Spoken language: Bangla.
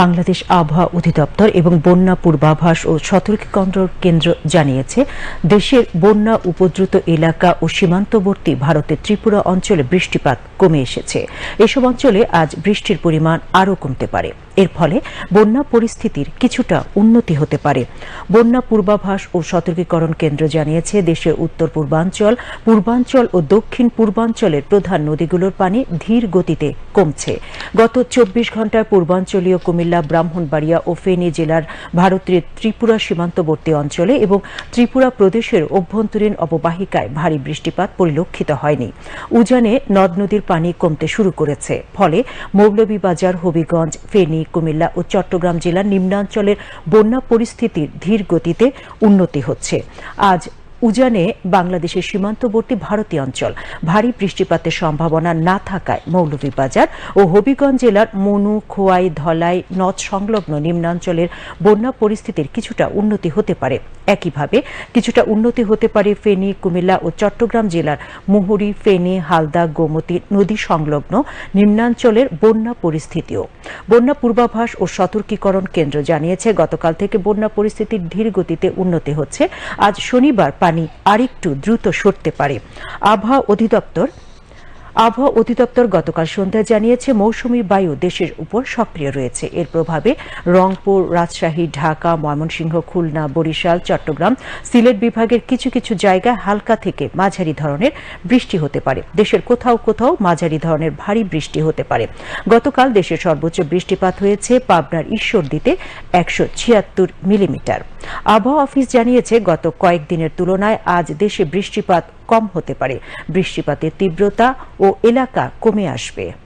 বাংলাদেশ আবহাওয়া অধিদপ্তর এবং বন্যা পূর্বাভাস ও সতর্কীকরণ কেন্দ্র জানিয়েছে, দেশের বন্যা উপদ্রুত এলাকা ও সীমান্তবর্তী ভারতের ত্রিপুরা অঞ্চলে বৃষ্টিপাত কমে এসেছে। এসব অঞ্চলে আজ বৃষ্টির পরিমাণ আরও কমতে পারে। এর ফলে বন্যা পরিস্থিতির কিছুটা উন্নতি হতে পারে। বন্যা পূর্বাভাস ও সতর্কীকরণ কেন্দ্র জানিয়েছে দেশের উত্তর পূর্বাঞ্চল। পূর্বাঞ্চল ও দক্ষিণ পূর্বাঞ্চলের প্রধান নদীগুলোর পানি ধীর গতিতে কমছে। গত চব্বিশ ঘন্টায় পূর্বাঞ্চলীয় কুমিল্লা, ব্রাহ্মণবাড়িয়া ও ফেনী জেলার ভারতের ত্রিপুরা সীমান্তবর্তী অঞ্চলে এবং ত্রিপুরা প্রদেশের অভ্যন্তরীণ অববাহিকায় ভারী বৃষ্টিপাত পরিলক্ষিত হয়নি। উজানে নদ নদীর পানি কমতে শুরু করেছে। ফলে মৌলভীবাজার, হবিগঞ্জ, ফেনী কুমিল্লা ও চট্টগ্রাম জেলার নিম্নাঞ্চলের বন্যা পরিস্থিতির ধীর গতিতে উন্নতি হচ্ছে। আজ উজানে বাংলাদেশের সীমান্তবর্তী ভারতীয় অঞ্চল। ভারী বৃষ্টিপাতের সম্ভাবনা না থাকায় মৌলভীবাজার ও হবিগঞ্জ জেলার মনু, খোয়াই, ধলাই, নদ সংলগ্ন নিম্নাঞ্চলের বন্যা পরিস্থিতির কিছুটা উন্নতি হতে পারে। একইভাবে কিছুটা উন্নতি হতে পারে ফেনী, কুমিল্লা ও চট্টগ্রাম জেলার মুহুরী, ফেনী, হালদা, গোমতী নদী সংলগ্ন নিম্নাঞ্চলের বন্যা পরিস্থিতিও। বন্যা পূর্বাভাস ও সতর্কীকরণ কেন্দ্র জানিয়েছে, গতকাল থেকে বন্যা পরিস্থিতির ধীর গতিতে উন্নতি হচ্ছে। আজ শনিবার পানি আরেকটু দ্রুত সরতে পারে। আবহাওয়া অধিদপ্তর আবহাওয়া অধিদপ্তর গতকাল সন্ধ্যায় জানিয়েছে, মৌসুমী বায়ু দেশের উপর সক্রিয় রয়েছে। এর প্রভাবে রংপুর, রাজশাহী, ঢাকা, ময়মনসিংহ, খুলনা, বরিশাল, চট্টগ্রাম, সিলেট বিভাগের কিছু কিছু জায়গায় হালকা থেকে মাঝারি ধরনের বৃষ্টি হতে পারে। দেশের কোথাও কোথাও মাঝারি ধরনের ভারী বৃষ্টি হতে পারে। গতকাল দেশের সর্বোচ্চ বৃষ্টিপাত হয়েছে পাবনার ঈশ্বরদীতে একশো ছিয়াত্তর মিলিমিটার। আবহাওয়া অফিস জানিয়েছে, গত কয়েকদিনের তুলনায় আজ দেশে বৃষ্টিপাত কম হতে পারে। বৃষ্টিপাতের তীব্রতা ও এলাকা কমে আসবে।